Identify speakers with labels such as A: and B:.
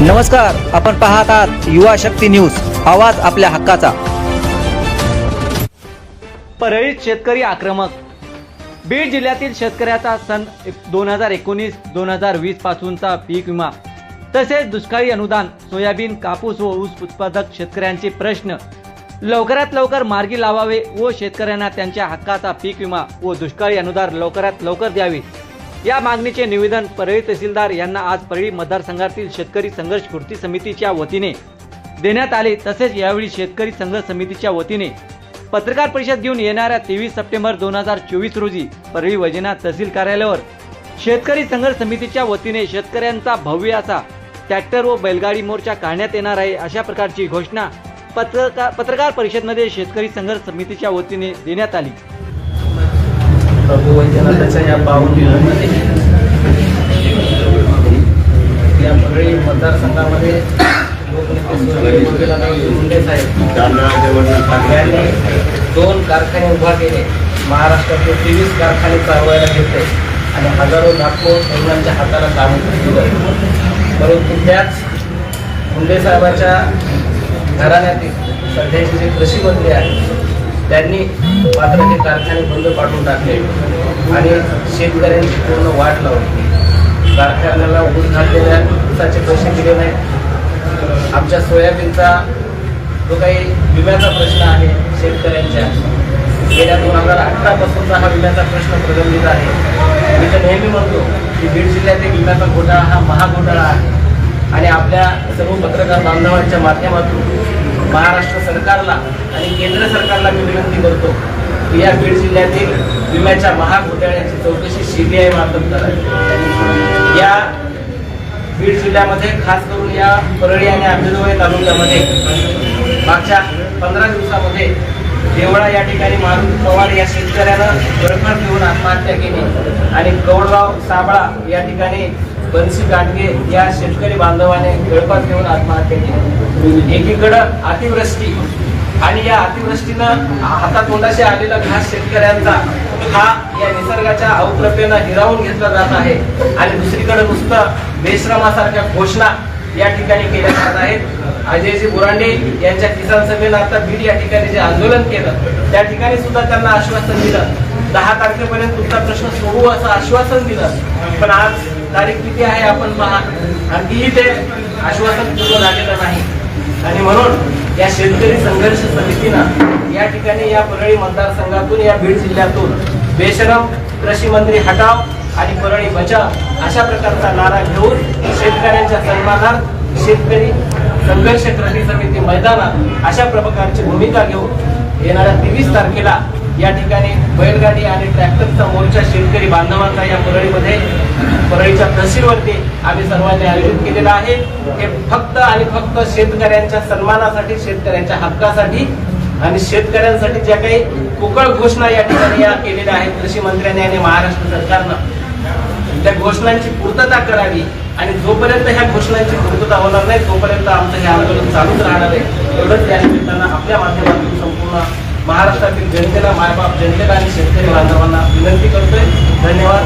A: नमस्कार आपण पाहत आहात युवा शक्ती न्यूज आवाज आपल्या हक्काचा. परळीत शेतकरी आक्रमक. बीड जिल्ह्यातील शेतकऱ्याचा सन दोन हजार एकोणीस दोन हजार वीस पासूनचा पीक विमा. तसेच दुष्काळी अनुदान सोयाबीन कापूस व ऊस उत्पादक शेतकऱ्यांचे प्रश्न. लवकरात लवकर मार्गी लावावे व शेतकऱ्यांना त्यांच्या हक्काचा पीक विमा व दुष्काळी अनुदान लवकरात लवकर द्यावे. या मागणीचे निवेदन परळी तहसीलदार यांना आज परळी मतदारसंघातील शेतकरी संघर्ष कृती समितीच्या वतीने देण्यात आले. तसेच यावेळी शेतकरी संघर्ष समितीच्या वतीने पत्रकार परिषद घेऊन येणाऱ्या तेवीस सप्टेंबर दोन हजार चोवीस रोजी परळी वैजनाथ तहसील कार्यालयावर शेतकरी संघर्ष समितीच्या वतीने शेतकऱ्यांचा भव्य असा ट्रॅक्टर व बैलगाडी मोर्चा काढण्यात येणार आहे अशा प्रकारची घोषणा पत्रकार पत्रकार परिषदमध्ये शेतकरी संघर्ष समितीच्या वतीने देण्यात आली.
B: प्रभू वैद्यनाथाच्या या पावन या परळी मतदारसंघामध्ये मुंडे साहेब. दोन कारखाने उभा केले. महाराष्ट्रातले तेवीस कारखाने चालवायला घेतले आणि हजारो लाखो तरुणांच्या हाताला काम दिलं. परंतु त्याच मुंडे साहेबाच्या घराण्यातील सध्याचे जे कृषी मंत्री आहेत त्यांनी मात्र ते कारखाने बंद पाडून टाकले आणि शेतकऱ्यांची पूर्ण वाट लावली. कारखान्याला ऊस घातलेल्या ऊसाचे पैसे दिले नाहीत. आमच्या सोयाबीनचा जो काही विम्याचा प्रश्न आहे शेतकऱ्यांच्या गेल्या दोन हजार अठरापासूनचा हा विम्याचा प्रश्न प्रलंबित आहे. मी तर नेहमी म्हणतो की बीड जिल्ह्यातील विम्याचा घोटाळा हा महाघोटाळा आहे. आणि आपल्या सर्व पत्रकार बांधवांच्या माध्यमातून महाराष्ट्र सरकारला आणि केंद्र सरकारला मी विनंती करतो की या बीड जिल्ह्यातील विम्याच्या महाघोटाळ्याची चौकशी सीबीआय मार्फत करावी. या बीड जिल्ह्यामध्ये खास करून या परळी आणि आंबेजोगाई तालुक्यामध्ये मागच्या पंधरा दिवसामध्ये देवळा या ठिकाणी मारुती पवार या शेतकऱ्यानं बर्फात घेऊन आत्महत्या केली आणि कवडगाव साबळा या ठिकाणी बनसी गाडगे या शेतकरी बांधवाने गळपात घेऊन आत्महत्या केली. एकीकडं अतिवृष्टी आणि या अतिवृष्टीनं हातातोंडाशी आलेला घास शेतकऱ्यांचा हा या निसर्गाच्या अवकृपेनं हिरावून घेतला जात आहे. आणि दुसरीकडे नुसतं बेश्रमासारख्या घोषणा या ठिकाणी केल्या जात आहेत. अजयजी बुरांडे यांच्या किसान सभेनं आता बीड या ठिकाणी जे आंदोलन केलं त्या ठिकाणी सुद्धा त्यांना आश्वासन दिलं. दहा तारखेपर्यंत तुमचा प्रश्न सोडू असं आश्वासन दिलं. पण आज तारीख किती आहे आपण पहा. आणखीही ते आश्वासन पूर्ण झालेलं नाही. आणि म्हणून या शेतकरी संघर्ष समितीनं या ठिकाणी या परळी मतदारसंघातून या बीड जिल्ह्यातून बेशरम कृषी मंत्री हटाव आणि परळी बचाव अशा प्रकारचा नारा घेऊन शेतकऱ्यांच्या सन्मानार्थ शेतकरी संघर्ष कृती समिती मैदानात अशा प्रकारची भूमिका घेऊन येणाऱ्या तेवीस तारखेला या ठिकाणी बैलगाडी आणि ट्रॅक्टरचा मोर्चा शेतकरी बांधवांचा या परळीमध्ये परळीच्या तहसीलवरती आम्ही सर्वांनी आयोजित केलेलं आहे. हे फक्त आणि फक्त शेतकऱ्यांच्या सन्मानासाठी शेतकऱ्यांच्या हक्कासाठी आणि शेतकऱ्यांसाठी ज्या काही कुकळ घोषणा या ठिकाणी या केलेल्या आहेत कृषी मंत्र्यांनी आणि महाराष्ट्र सरकारनं त्या घोषणांची पूर्तता करावी आणि जोपर्यंत ह्या घोषणांची पूर्तता होणार नाही तोपर्यंत आमचं हे आंदोलन चालूच राहणार आहे. एवढंच या निमित्तानं आपल्या माध्यमातून संपूर्ण महाराष्ट्रातील जनतेला मायबाप जनतेला आणि शेतकरी बांधवांना विनंती करतोय. धन्यवाद.